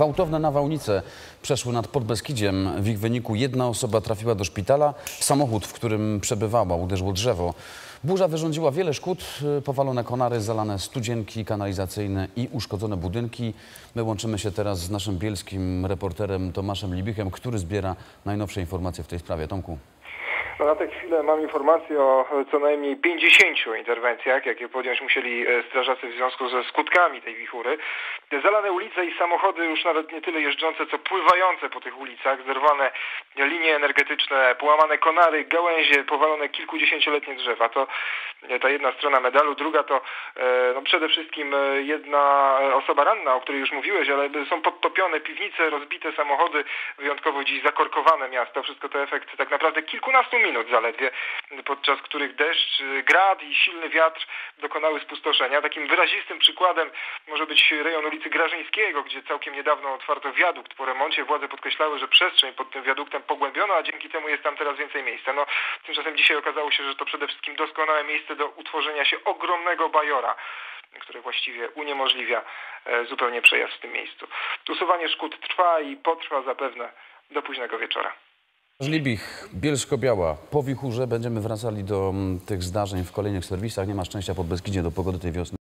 Gwałtowne nawałnice przeszły nad Podbeskidziem. W ich wyniku jedna osoba trafiła do szpitala. Samochód, w którym przebywała, uderzyło drzewo. Burza wyrządziła wiele szkód. Powalone konary, zalane studzienki kanalizacyjne i uszkodzone budynki. My łączymy się teraz z naszym bielskim reporterem Tomaszem Libichem, który zbiera najnowsze informacje w tej sprawie. Tomku. No na tę chwilę mam informację o co najmniej 50 interwencjach, jakie podjąć musieli e, strażacy w związku ze skutkami tej wichury. Zalane ulice i samochody już nawet nie tyle jeżdżące, co pływające po tych ulicach, zerwane linie energetyczne, połamane konary, gałęzie, powalone kilkudziesięcioletnie drzewa. To e, ta jedna strona medalu. Druga to e, no przede wszystkim jedna osoba ranna, o której już mówiłeś, ale są podtopione piwnice, rozbite samochody, wyjątkowo dziś zakorkowane miasto. Wszystko to efekt tak naprawdę kilkunastu minut minut zaledwie, podczas których deszcz, grad i silny wiatr dokonały spustoszenia. Takim wyrazistym przykładem może być rejon ulicy Grażyńskiego, gdzie całkiem niedawno otwarto wiadukt po remoncie. Władze podkreślały, że przestrzeń pod tym wiaduktem pogłębiono, a dzięki temu jest tam teraz więcej miejsca. No, tymczasem dzisiaj okazało się, że to przede wszystkim doskonałe miejsce do utworzenia się ogromnego bajora które właściwie uniemożliwia e, zupełnie przejazd w tym miejscu. Usuwanie szkód trwa i potrwa zapewne do późnego wieczora. Libich, Bielsko-Biała. Po wichurze będziemy wracali do mm, tych zdarzeń w kolejnych serwisach. Nie ma szczęścia pod Beskidzie do pogody tej wiosny.